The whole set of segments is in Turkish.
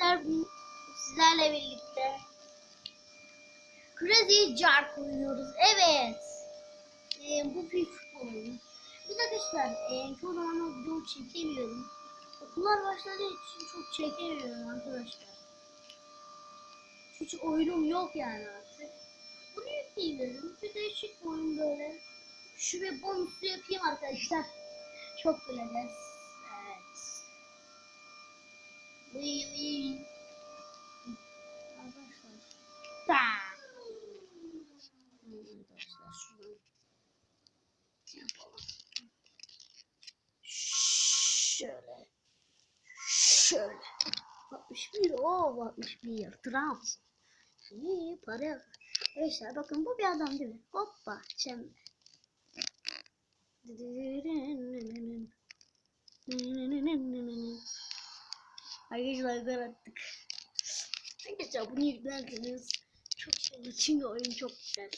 arkadaşlar sizlerle birlikte Crazy Jar oynuyoruz. Evet. Ee, bu bir futbol oyunu. Biz arkadaşlar e, çoğu zaman o videoyu çekemiyorum. Okullar başladığı için çok çekemiyorum arkadaşlar. Hiç oyunum yok yani artık. Bunu yükleyebilirim. Bir değişik bir oyun böyle. Şu bir bonusu yapayım arkadaşlar. Çok güleceğiz. Arkadaşlar. Arkadaşlar şey yapalım. Şöyle. Şöyle. 61 o 61 Trabzon. İyi para. Arkadaşlar bakın bu bir adam değil mi? Hoppa çember. Arkadaşlar gol attık. Arkadaşlar bunu yüklerseniz çok şey çünkü oyun çok güzel.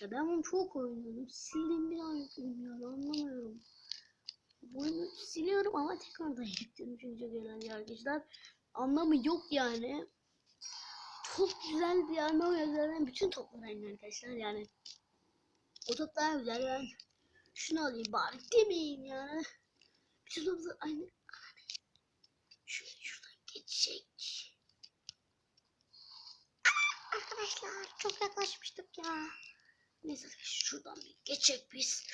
Ya ben bunu çok oynuyorum. Sildim bir daha yüklüyorum ya anlamıyorum. Bu oyunu siliyorum ama tekrardan yüklüyorum çünkü çok eğlenceli arkadaşlar. Anlamı yok yani. Çok güzel bir anlam yazarım. Bütün toplar aynı arkadaşlar yani. O top güzel ben şunu alayım bari demeyeyim yani. Bütün toplar aynı. Şuradan geçecek. Arkadaşlar çok yaklaşmıştık ya. Neyse şuradan bir geçecek biz.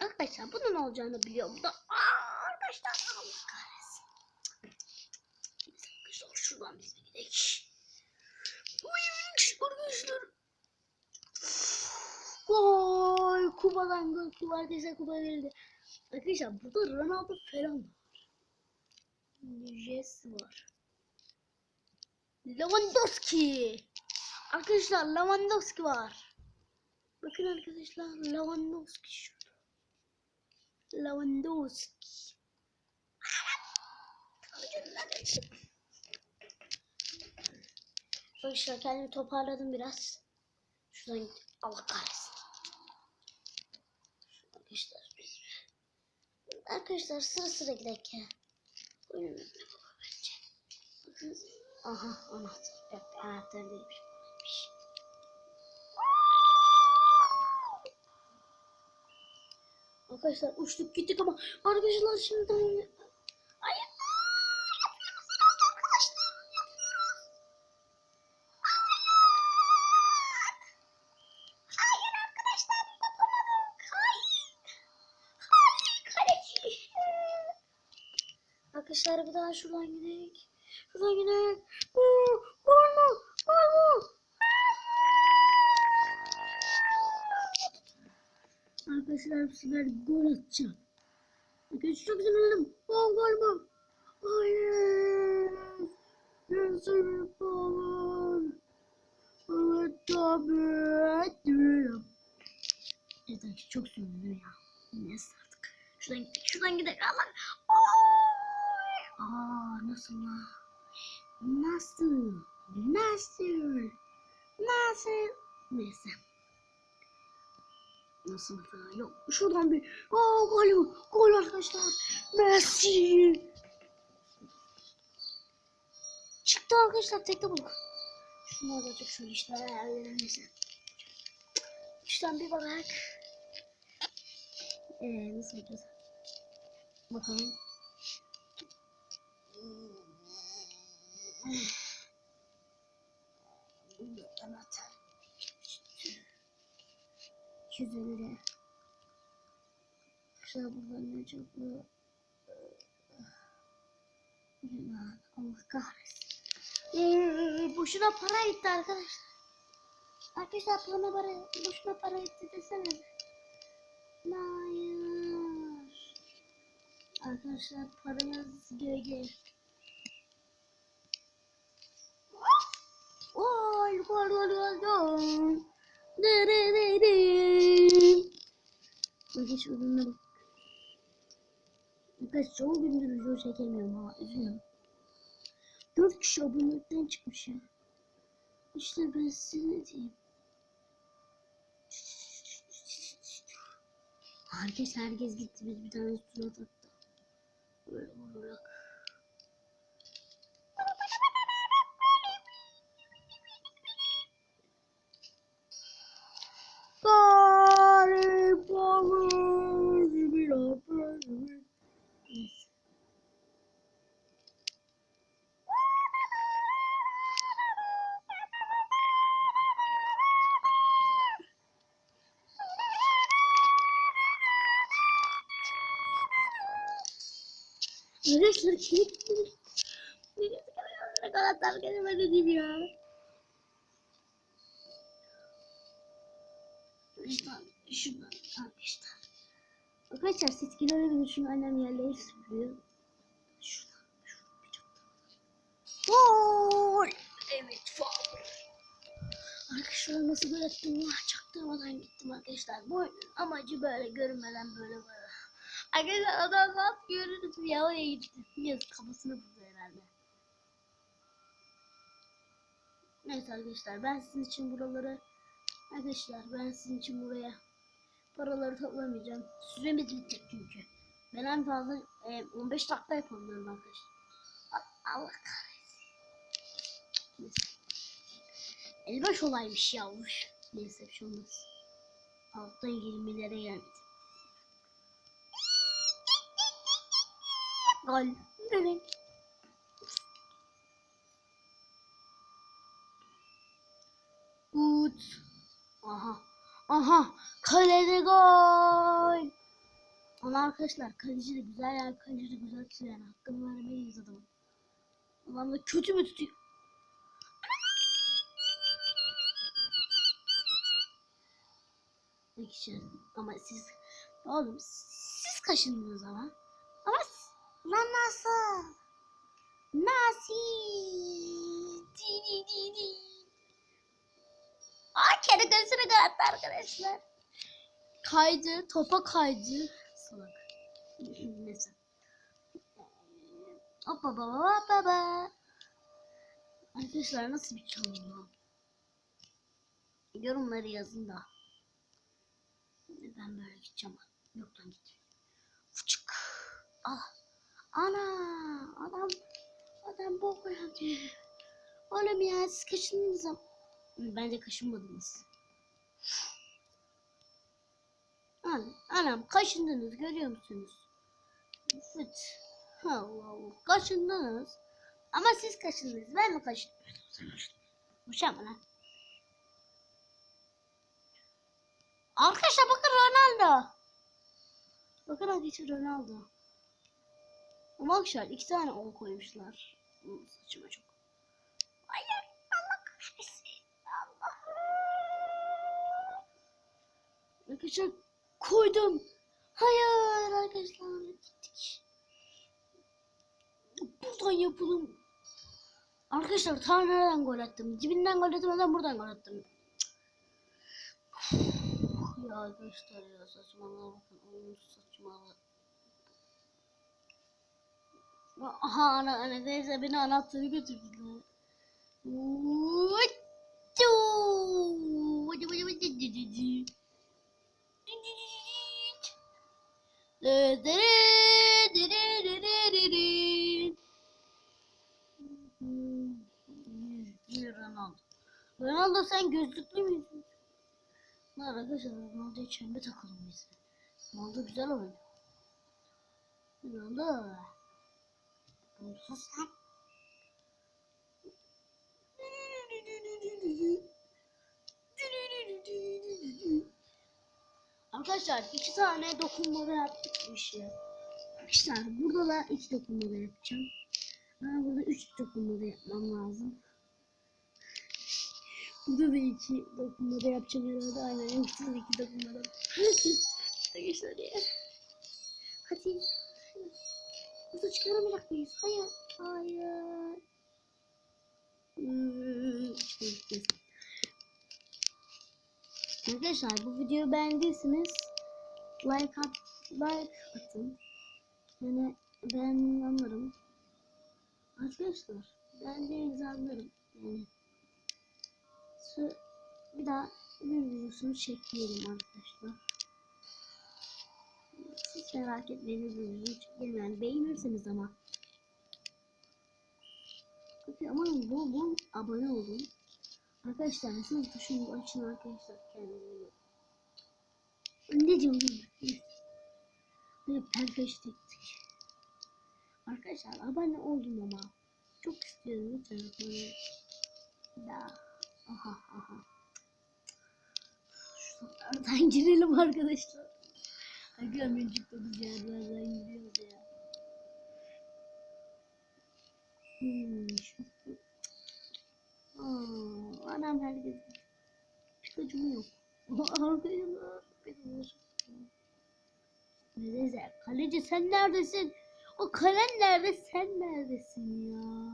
Arkadaşlar bunun olacağını biliyorum da. Aa, arkadaşlar Allah kahretsin. Neyse arkadaşlar şuradan biz bir gidelim. Arkadaşlar. Gol. Kubadan gol. Kuba arkadaşlar kuba verildi. Arkadaşlar burada Ronaldo falan var. Jess var. Lewandowski. Arkadaşlar Lewandowski var. Bakın arkadaşlar Lewandowski şurada. Lewandowski. Arkadaşlar kendimi toparladım biraz. Şuradan git. Allah kahretsin. Arkadaşlar biz Arkadaşlar sıra sıra gidelim baba bence. Aha anahtar. Yok anahtar değilmiş. Arkadaşlar uçtuk gittik ama arkadaşlar şimdi Arkadaşlar bir daha şuradan gidelim. Şuradan gidelim. Gol, mu? Gol mu? Arkadaşlar bu sefer gol atacağım. Arkadaşlar çok sinirlendim. Gol gol mu? Hayır. Nasıl gol? Evet tabii. Evet arkadaşlar çok sinirlendim ya. Neyse artık. Şuradan gidelim. Şuradan gidelim. Aman. Aa nasıl la? Nasıl? Nasıl? Nasıl? Neyse. Nasıl falan yok. Şuradan bir Aa gol gol arkadaşlar. Messi. Çıktı arkadaşlar tekte bulduk. Şunları da çok şöyle işte. Neyse. Şuradan bir bak. Ee, nasıl yapacağız? Bakalım. Evet. 250. Şurada buradan ne çok bu. Allah kahretsin. Ee, boşuna para gitti arkadaşlar. Arkadaşlar bana para, boşuna para gitti desene. Hayır. Arkadaşlar paramız GG. Gol gol gol gol gol. Dere dere. Hiç önüne bak. Arkadaşlar çoğu gündür video çekemiyorum ama üzülüyorum. 4 kişi abonelikten çıkmış ya. İşte ben size ne diyeyim. Herkes herkes gitti biz bir tane surat attı. kubera umuntu runaka. Arkadaşlar kilitli. Ne kadar dar gelemedim ya. Şuradan, şuradan arkadaşlar. Arkadaşlar siz görebilirsiniz. Şunu annem yerleri süpürüyor. Şuradan, şuradan bir Gol! Evet faul. Arkadaşlar nasıl gol attım? Çaktırmadan gittim arkadaşlar. Bu amacı böyle görünmeden böyle böyle. Arkadaşlar adam nasıl görürüz ya oraya gitti. Biraz kafasını vurdu herhalde. Neyse arkadaşlar ben sizin için buraları Arkadaşlar ben sizin için buraya paraları toplamayacağım. Süremiz bitecek çünkü. Ben en fazla e, 15 dakika yapabiliyorum arkadaşlar. Allah kahretsin. 55 olaymış yavruş. Neyse bir şey olmaz. Alttan 20'lere gelmedi. Gol. Evet. Ut. Aha. Aha. Kalede gol. Ama arkadaşlar kaleci de güzel yani kaleci de güzel tutuyor yani hakkını vermeliyiz adamın. Adam da kötü mü tutuyor? Arkadaşlar ama siz oğlum siz kaşındınız ama. Ama lan nasıl? Nasıl? Di di di di. Aa kere gözünü kapattı arkadaşlar. Kaydı, topa kaydı. Salak. Neyse. Hoppa baba baba. Arkadaşlar nasıl bir çalım Yorumları yazın da. Ben böyle gideceğim. Yok lan git. Fıçık. Ah. Ana. Adam. Adam bok yaptı. Oğlum ya siz kaçındınız ama. Bence kaşınmadınız. Anam, anam kaşındınız görüyor musunuz? Fıt. Allah Allah. Kaşındınız. Ama siz kaşındınız. Ben mi kaşındım? Boşanma lan. Arkadaşlar bakın Ronaldo. Bakın arkadaşlar Ronaldo. Ama arkadaşlar iki tane ol koymuşlar. Saçıma çok. Hayır Allah kahretsin. Allah. Arkadaşlar koydum. Hayır arkadaşlar gittik. Buradan yapalım. Arkadaşlar ta nereden gol attım? Dibinden gol attım, buradan gol attım. Ya arkadaşlar ya saçmalama bakın oyun saçmalama. Dırı dırı dırı dırı. Hmm, bir Ronaldo. Ronaldo sen gözlüklü müydün? Lan arkadaşlar Ronaldo içeride takalım biz. Ronaldo güzel oynuyor. Ronaldo. Arkadaşlar iki tane dokunmada yaptık bu işi. Arkadaşlar burada da iki dokunmada yapacağım. Ben burada üç dokunmada yapmam lazım. Burada da iki dokunmada yapacağım herhalde. Aynen en güzel iki dokunmada. Arkadaşlar ya. Hadi. Çıkaramayacak mıyız? Hayır. Hayır. Hmm. Arkadaşlar bu videoyu beğendiyseniz like at, like atın. Yani ben anlarım. Arkadaşlar ben de anlarım. Yani bir daha bir videosunu çekmeyelim arkadaşlar. Siz merak etmeyin bir çekelim yani beğenirseniz ama. Peki ama bu bu abone olun. Arkadaşlar siz tuşunu açın arkadaşlar. Ne diyorum ben? Böyle perfektlik. Arkadaşlar abone oldum ama. Çok istiyorum lütfen abone. Da. Aha aha. Şuradan girelim arkadaşlar. Hadi hemen çıktığımız yerlerden gidiyoruz ya. Hmm. Aa, anam herkes. Pikachu'm yok. Arkadaşlar. Neyse kaleci sen neredesin? O kalen nerede? Sen neredesin ya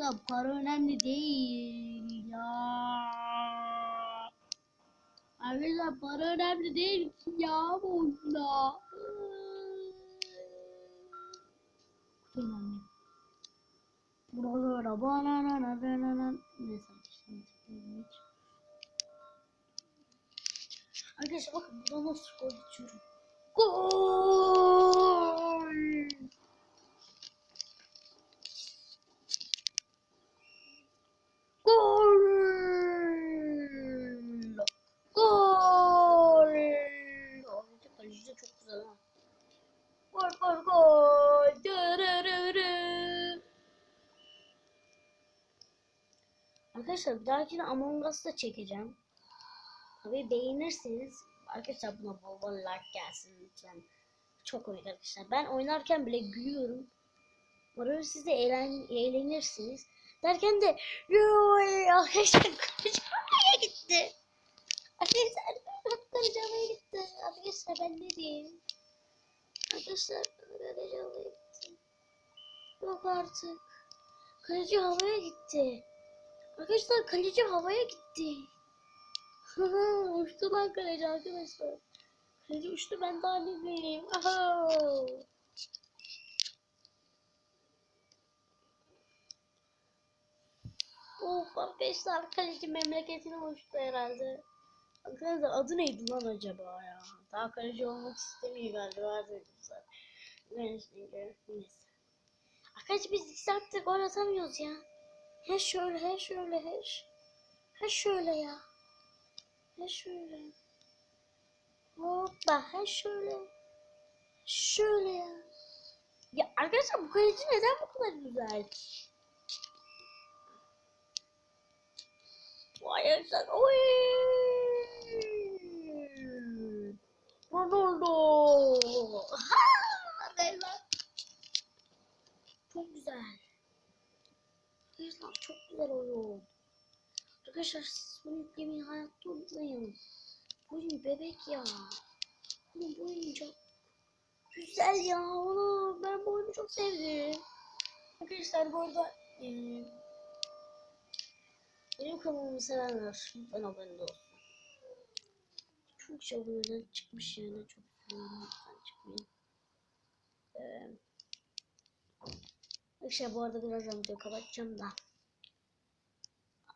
Arkadaşlar para önemli değil ya. Arkadaşlar para önemli değil ki ya bu oyunda. Kutu önemli. Buralara banana Neyse arkadaşlar. Arkadaşlar bakın burada nasıl gol içiyorum. Gol! Arkadaşlar bir dahakine Among Us'ta çekeceğim. Tabii beğenirseniz arkadaşlar buna bol bol like gelsin lütfen. Çok komik arkadaşlar. Ben oynarken bile gülüyorum. Umarım siz de eğlen, eğlenirsiniz. Derken de "Yoy, arkadaşlar havaya gitti. Arkadaşlar havaya gitti. Arkadaşlar ben ne? Arkadaşlar havaya gitti. Yok artık. Kaleci havaya gitti. Arkadaşlar kaleci havaya gitti. uçtu lan kaleci arkadaşlar. Kaleci uçtu ben daha ne diyeyim. Aha. Of arkadaşlar kaleci memleketine uçtu herhalde. Arkadaşlar adı neydi lan acaba ya? Daha kaleci olmak istemiyor galiba arkadaşlar. Neyse. Neyse. Arkadaşlar biz iki saattir gol atamıyoruz ya. He şöyle he şöyle he. He şöyle ya. He şöyle. Hoppa he şöyle. Şöyle ya. Ya arkadaşlar bu kaleci neden bu kadar güzel? Vay arkadaşlar. Oy. Ronaldo. Ha, arkadaşlar. Çok güzel. Arkadaşlar çok güzel oyun. Arkadaşlar bunu yüklemeyi hayatta unutmayın. Bu oyun bebek ya. Bu oyun çok güzel ya. Oğlum ben bu oyunu çok sevdim. Arkadaşlar bu arada benim kanalımı sevenler lütfen abone olsun. Çok şey aboneden çıkmış yani çok. Lütfen çıkmayın. Eee Arkadaşlar bu arada birazdan videoyu kapatacağım da.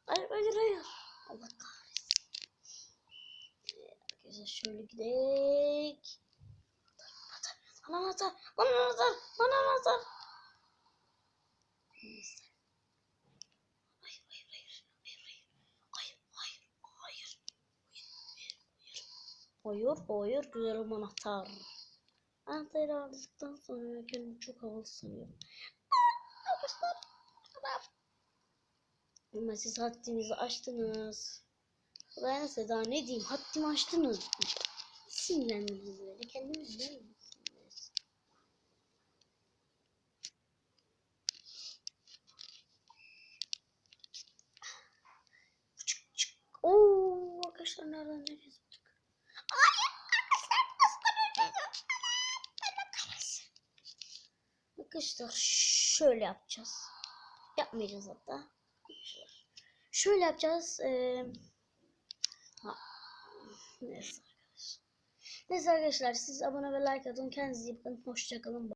Hayır hayır hayır. Allah kahretsin. Arkadaşlar şöyle gidelim. Bana atar. Bana atar. Bana atar. Neyse. Hayır hayır hayır. Hayır hayır. Hayır hayır. Hayır. Hayır hayır. Hayır güzel anahtar. Anahtarı aldıktan sonra kendimi çok havalı sanıyorum. Arkadaşlar. Tamam. Ama siz haddinizi aştınız. Ben size daha ne diyeyim? Haddimi aştınız. Sinirlendiniz böyle. Kendiniz değil misiniz? Çık çık. Oo arkadaşlar nereden nereye zıptık? Hayır arkadaşlar nasıl öleceğiz? Arkadaşlar şöyle yapacağız. Yapmayacağız hatta. Şöyle yapacağız. Ee... Neyse arkadaşlar. Neyse arkadaşlar siz abone ve like atın. Kendinize iyi bakın. Hoşçakalın.